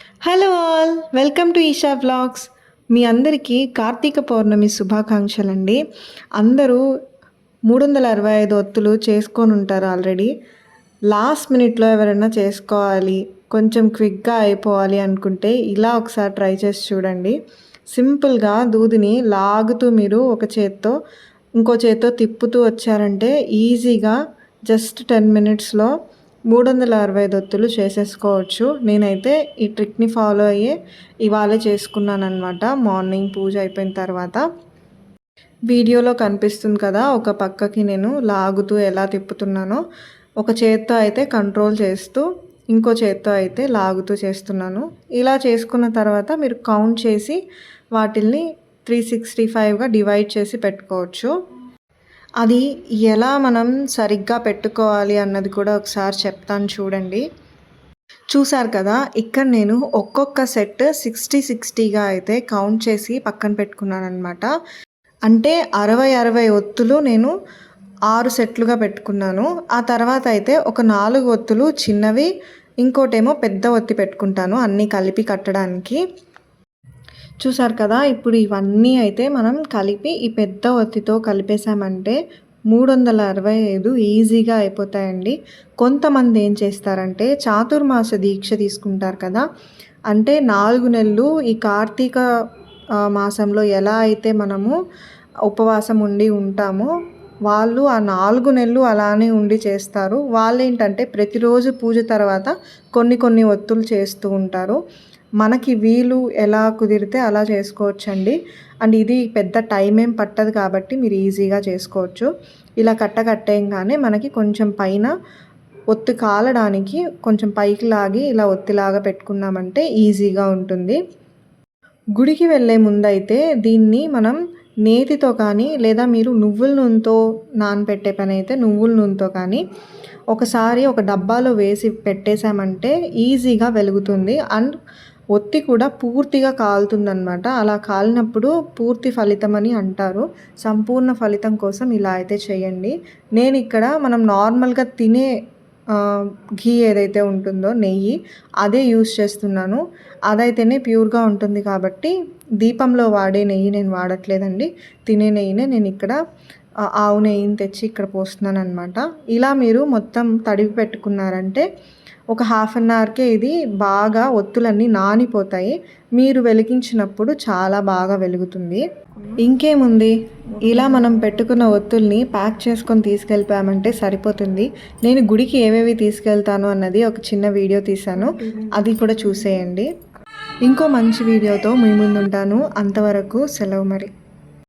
Hello all welcome to Isha vlogs మీ అందరికీ కార్తీక పౌర్ణమి శుభాకాంక్షలండి. అందరూ మూడు వందల అరవై ఐదు ఒత్తులు చేసుకొని ఉంటారు ఆల్రెడీ లాస్ట్ మినిట్లో ఎవరైనా చేసుకోవాలి కొంచెం క్విక్గా అయిపోవాలి అనుకుంటే ఇలా ఒకసారి ట్రై చేసి చూడండి. సింపుల్గా దూదిని లాగుతూ మీరు ఒక చేత్తో ఇంకో చేత్తో తిప్పుతూ వచ్చారంటే ఈజీగా జస్ట్ టెన్ మినిట్స్లో మూడు వందల అరవై దొత్తులు చేసేసుకోవచ్చు. నేనైతే ఈ ట్రిక్ని ఫాలో అయ్యే ఇవాళ చేసుకున్నానమాట మార్నింగ్ పూజ అయిపోయిన తర్వాత. వీడియోలో కనిపిస్తుంది కదా ఒక పక్కకి నేను లాగుతూ ఎలా తిప్పుతున్నానో. ఒక చేత్తో అయితే కంట్రోల్ చేస్తూ ఇంకో చేత్తో అయితే లాగుతూ చేస్తున్నాను. ఇలా చేసుకున్న తర్వాత మీరు కౌంట్ చేసి వాటిల్ని త్రీ సిక్స్టీ ఫైవ్గా డివైడ్ చేసి పెట్టుకోవచ్చు. అది ఎలా మనం సరిగ్గా పెట్టుకోవాలి అన్నది కూడా ఒకసారి చెప్తాను చూడండి. చూసారు కదా ఇక్కడ నేను ఒక్కొక్క సెట్ సిక్స్టీ సిక్స్టీగా అయితే కౌంట్ చేసి పక్కన పెట్టుకున్నాను అనమాట అంటే అరవై అరవై ఒత్తులు నేను ఆరు సెట్లుగా పెట్టుకున్నాను. ఆ తర్వాత అయితే ఒక నాలుగు ఒత్తులు చిన్నవి ఇంకోటేమో పెద్ద ఒత్తి పెట్టుకుంటాను అన్నీ కలిపి కట్టడానికి. చూసారు కదా ఇప్పుడు ఇవన్నీ అయితే మనం కలిపి ఈ పెద్ద ఒత్తితో కలిపేసామంటే మూడు వందల అరవై ఐదు ఈజీగా అయిపోతాయండి. కొంతమంది ఏం చేస్తారంటే చాతుర్మాస దీక్ష తీసుకుంటారు కదా అంటే నాలుగు నెలలు ఈ కార్తీక మాసంలో ఎలా అయితే మనము ఉపవాసం ఉండి ఉంటామో వాళ్ళు ఆ నాలుగు నెలలు అలానే ఉండి చేస్తారు. వాళ్ళు ఏంటంటే ప్రతిరోజు పూజ తర్వాత కొన్ని కొన్ని ఒత్తులు చేస్తూ ఉంటారు. మనకి వీలు ఎలా కుదిరితే అలా చేసుకోవచ్చండి. అండ్ ఇది పెద్ద టైం ఏం పట్టదు కాబట్టి మీరు ఈజీగా చేసుకోవచ్చు. ఇలా కట్ట కట్టేయంగానే మనకి కొంచెం పైన ఒత్తి కాలడానికి కొంచెం పైకి లాగి ఇలా ఒత్తిలాగా పెట్టుకున్నామంటే ఈజీగా ఉంటుంది. గుడికి వెళ్ళే ముందైతే దీన్ని మనం నేతితో కానీ లేదా మీరు నువ్వుల నూనెతో నానబెట్టే పని అయితే నువ్వుల నూనెతో కానీ ఒకసారి ఒక డబ్బాలో వేసి పెట్టేశామంటే ఈజీగా వెలుగుతుంది. అండ్ ఒత్తి కూడా పూర్తిగా కాలుతుందనమాట అలా కాలినప్పుడు పూర్తి ఫలితం అని అంటారు. సంపూర్ణ ఫలితం కోసం ఇలా అయితే చేయండి. నేను ఇక్కడ మనం నార్మల్గా తినే ఘీ ఏదైతే ఉంటుందో నెయ్యి అదే యూస్ చేస్తున్నాను. అదైతేనే ప్యూర్గా ఉంటుంది కాబట్టి దీపంలో వాడే నెయ్యి నేను వాడట్లేదండి. తినే నెయ్యినే నేను ఇక్కడ ఆవు నెయ్యిని తెచ్చి ఇక్కడ పోస్తున్నాను అనమాట ఇలా మీరు మొత్తం తడిపి పెట్టుకున్నారంటే ఒక హాఫ్ అన్ అవర్కే ఇది బాగా ఒత్తులన్నీ నానిపోతాయి. మీరు వెలిగించినప్పుడు చాలా బాగా వెలుగుతుంది. ఇంకేముంది? ఇలా మనం పెట్టుకున్న ఒత్తుల్ని ప్యాక్ చేసుకొని తీసుకెళ్ళిపోయామంటే సరిపోతుంది. నేను గుడికి ఏవేవి తీసుకెళ్తాను అన్నది ఒక చిన్న వీడియో తీశాను. అది కూడా చూసేయండి. ఇంకో మంచి వీడియోతో మీ ముందుంటాను. అంతవరకు సెలవు మరి.